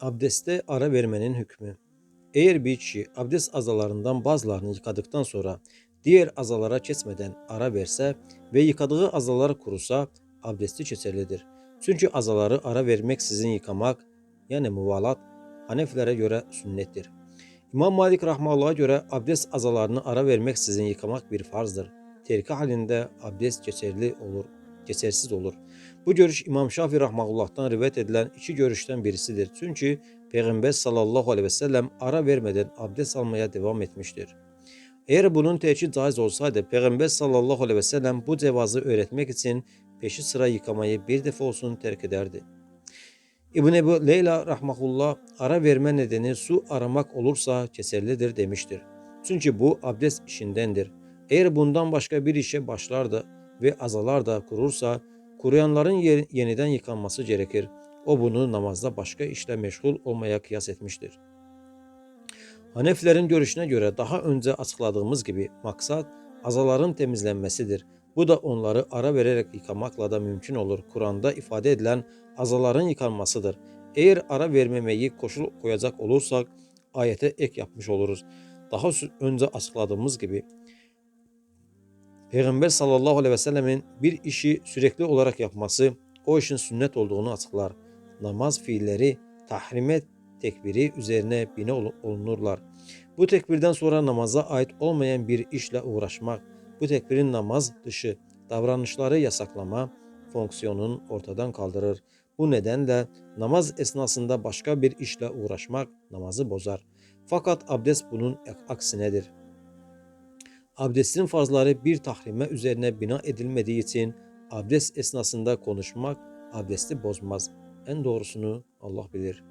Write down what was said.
Abdeste ara vermenin hükmü. Eğer bir kişi abdest azalarından bazılarını yıkadıktan sonra diğer azalara kesmeden ara verse ve yıkadığı azalar kurusa abdesti geçerlidir. Çünkü azaları ara vermeksizin yıkamak yani muvalat Hanefilere göre sünnettir. İmam Malik rahmalığa göre abdest azalarını ara vermeksizin yıkamak bir farzdır. Terki halinde abdest geçerli olur, geçersiz olur. Bu görüş İmam Şafii rahmahullah'tan rivayet edilen iki görüşten birisidir. Çünkü Peygamber sallallahu aleyhi ve sellem ara vermeden abdest almaya devam etmiştir. Eğer bunun teçhid caiz olsaydı Peygamber sallallahu aleyhi ve sellem bu cevazı öğretmek için peşi sıra yıkamayı bir defa olsun terk ederdi. İbn Ebu Leyla rahmahullah ara verme nedeni su aramak olursa keserlidir demiştir. Çünkü bu abdest işindendir. Eğer bundan başka bir işe başlar da ve azalar da kurursa kuruyanların yeniden yıkanması gerekir. O bunu namazda başka işle meşgul olmaya kıyas etmiştir. Hanefilerin görüşüne göre daha önce açıkladığımız gibi maksat azaların temizlenmesidir. Bu da onları ara vererek yıkamakla da mümkün olur. Kur'an'da ifade edilen azaların yıkanmasıdır. Eğer ara vermemeyi koşul koyacak olursak ayete ek yapmış oluruz. Daha önce açıkladığımız gibi Peygamber sallallahu aleyhi ve sellemin bir işi sürekli olarak yapması o işin sünnet olduğunu açıklar. Namaz fiilleri tahrime tekbiri üzerine bine ol- olunurlar. Bu tekbirden sonra namaza ait olmayan bir işle uğraşmak, bu tekbirin namaz dışı davranışları yasaklama fonksiyonunu ortadan kaldırır. Bu nedenle namaz esnasında başka bir işle uğraşmak namazı bozar. Fakat abdest bunun aksinedir. Abdestin farzları bir tahrime üzerine bina edilmediği için abdest esnasında konuşmak abdesti bozmaz. En doğrusunu Allah bilir.